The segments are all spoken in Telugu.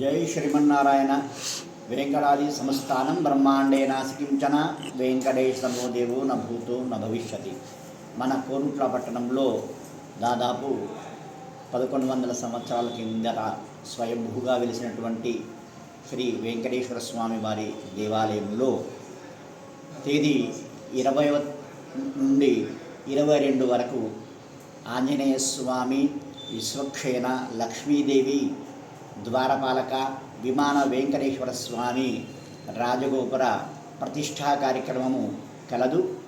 జై శ్రీమన్నారాయణ. వెంకటాది సంస్థానం బ్రహ్మాండే నాసికించన. వెంకటేశ్వరో దేవో న భూతో న భవిష్యతి మన కోరుట్ల పట్టణంలో దాదాపు పదకొండు వందల సంవత్సరాల కిందట స్వయంభూగా వెలిసినటువంటి శ్రీ వెంకటేశ్వర స్వామి వారి దేవాలయంలో తేదీ ఇరవై నుండి ఇరవై రెండు వరకు ఆంజనేయ స్వామి విశ్వక్షేణ లక్ష్మీదేవి ద్వారపాలక విమాన వెంకటేశ్వర స్వామి రాజగోపుర ప్రతిష్టా కార్యక్రమము కలదు.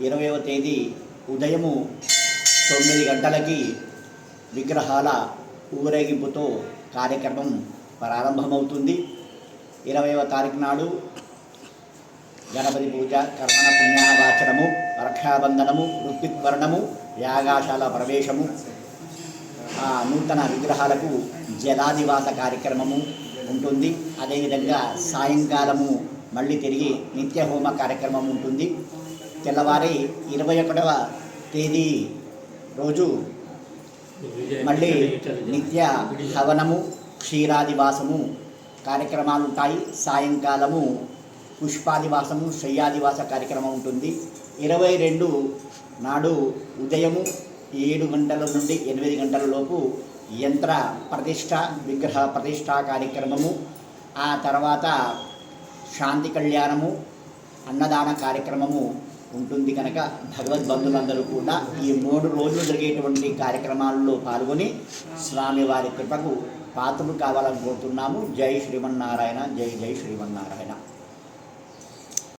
ఇరవయవ తేదీ ఉదయము తొమ్మిది గంటలకి విగ్రహాల ఊరేగింపుతో కార్యక్రమం ప్రారంభమవుతుంది. ఇరవైవ తారీఖు నాడు గణపతి పూజ కర్మణ పుణ్యావాచనము రక్షాబంధనము ఋత్విక్వర్ణము యాగాశాల ప్రవేశము నూతన విగ్రహాలకు జలాదివాస కార్యక్రమము ఉంటుంది. అదేవిధంగా సాయంకాలము మళ్ళీ తిరిగి నిత్య హోమ కార్యక్రమం ఉంటుంది. తెల్లవారి ఇరవై ఒకటవ తేదీ రోజు మళ్ళీ నిత్య హవనము క్షీరాదివాసము కార్యక్రమాలు ఉంటాయి. సాయంకాలము పుష్పాదివాసము శయ్యాదివాస కార్యక్రమం ఉంటుంది. ఇరవై రెండు నాడు ఉదయము ఏడు గంటల నుండి ఎనిమిది గంటల లోపు యంత్ర ప్రతిష్ట విగ్రహ ప్రతిష్ట కార్యక్రమము ఆ తర్వాత శాంతి కళ్యాణము అన్నదాన కార్యక్రమము ఉంటుంది కనుక భగవద్బంధులందరూ కూడా ఈ మూడు రోజులు జరిగేటువంటి కార్యక్రమాల్లో పాల్గొని స్వామివారి కృపకు పాత్రలు కావాలని కోరుతున్నాము. జై శ్రీమన్నారాయణ జై జై శ్రీమన్నారాయణ.